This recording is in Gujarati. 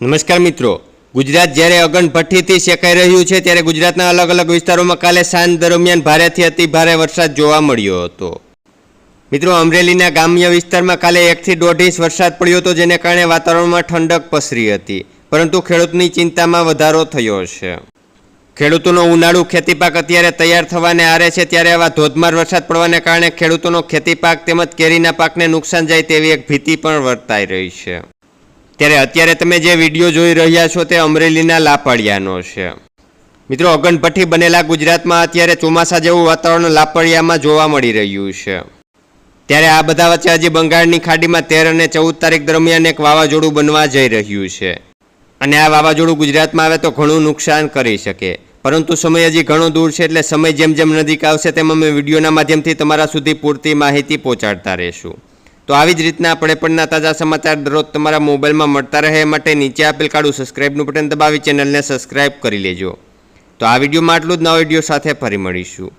નમસ્કાર મિત્રો, ગુજરાત જ્યારે અગનભઠ્ઠીથી શેકાઈ રહ્યું છે, ત્યારે ગુજરાતના અલગ અલગ વિસ્તારોમાં કાલે સાંજ દરમિયાન ભારેથી અતિ ભારે વરસાદ જોવા મળ્યો હતો. મિત્રો, અમરેલીના ગ્રામ્ય વિસ્તારમાં કાલે એકથી દોઢ ઇંચ વરસાદ પડ્યો હતો, જેને કારણે વાતાવરણમાં ઠંડક પસરી હતી. પરંતુ ખેડૂતની ચિંતામાં વધારો થયો છે. ખેડૂતોનો ઉનાળુ ખેતીપાક અત્યારે તૈયાર થવાને આરે છે, ત્યારે આવા ધોધમાર વરસાદ પડવાને કારણે ખેડૂતોનો ખેતીપાક તેમજ કેરીના પાકને નુકસાન જાય તેવી એક ભીતિ પણ વર્તાઈ રહી છે. ત્યારે અત્યારે તમે જે વીડિયો જોઈ રહ્યા છો તે અમરેલીના લાપડિયાનો છે. મિત્રો અગનભઠ્ઠી બનેલા ગુજરાતમાં અત્યારે ચોમાસા જેવું વાતાવરણ લાપડિયામાં જોવા મળી રહ્યું છે. ત્યારે આ બધા વચ્ચે હજી બંગાળની ખાડીમાં તેર અને ચૌદ તારીખ દરમિયાન એક વાવાઝોડું બનવા જઈ રહ્યું છે. અને આ વાવાઝોડું ગુજરાતમાં આવે તો ઘણું નુકસાન કરી શકે. પરંતુ સમય હજી ઘણો દૂર છે એટલે સમય જેમ જેમ નજીક આવશે તેમ અમે વિડીયોના માધ્યમથી તમારા સુધી પૂરતી માહિતી પહોંચાડતા રહીશું. તો આવી જ રીતના આપણે પણના તાજા સમાચાર દરરોજ તમારા મોબાઈલમાં મળતા રહે માટે નીચે આપેલ કાળું સબસ્ક્રાઇબનું બટન દબાવી ચેનલને સબસ્ક્રાઇબ કરી લેજો. તો આ વિડીયોમાં આટલું જ. નવા વીડિયો સાથે ફરી મળીશું.